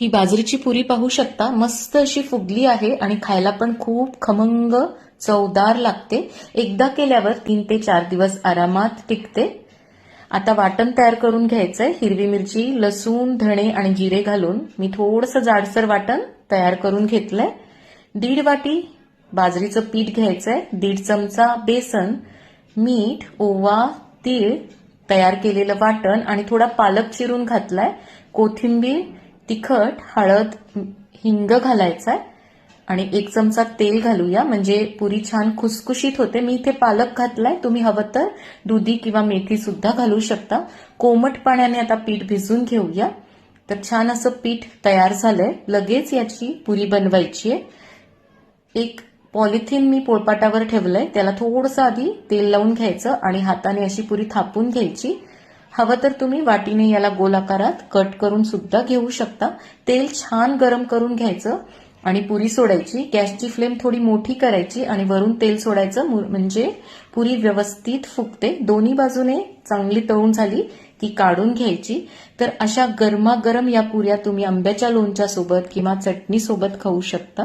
ही बाजरीची पुरी पाहू शकता. मस्त अशी फुगली आहे आणि खायला पण खूप खमंग चवदार लागते. एकदा केल्यावर तीन ते चार दिवस आरामात टिकते. आता वाटण तयार करून घ्यायचंय. हिरवी मिरची लसूण धणे आणि जिरे घालून मी थोडंसं जाडसर वाटण तयार करून घेतलंय. दीड वाटी बाजरीचं पीठ घ्यायचंय. दीड चमचा बेसन मीठ ओवा तीळ तयार केलेलं वाटण आणि थोडा पालक चिरून घातलाय. कोथिंबीर तिखट हळद हिंग घालायचाय आणि एक चमचा तेल घालूया. म्हणजे पुरी छान खुसखुशीत होते. मी इथे पालक घातलाय. तुम्ही हवं तर दुधी किंवा मेथी सुद्धा घालू शकता. कोमट पाण्याने आता पीठ भिजून घेऊया. तर छान असं पीठ तयार झालंय. लगेच याची पुरी बनवायची आहे. एक पॉलिथिन मी पोळपाटावर ठेवलंय. त्याला थोडंसं आधी तेल लावून घ्यायचं आणि हाताने अशी पुरी थापून घ्यायची. हवं तर तुम्ही वाटीने याला गोल आकारात कट करून सुद्धा घेऊ शकता. तेल छान गरम करून घ्यायचं आणि पुरी सोडायची. गॅसची फ्लेम थोडी मोठी करायची आणि वरून तेल सोडायचं. म्हणजे पुरी व्यवस्थित फुगते. दोन्ही बाजूने चांगली तळून झाली की काढून घ्यायची. तर अशा गरमागरम या पुऱ्या तुम्ही आंब्याच्या लोणच्या सोबत किंवा चटणी सोबत खाऊ शकता.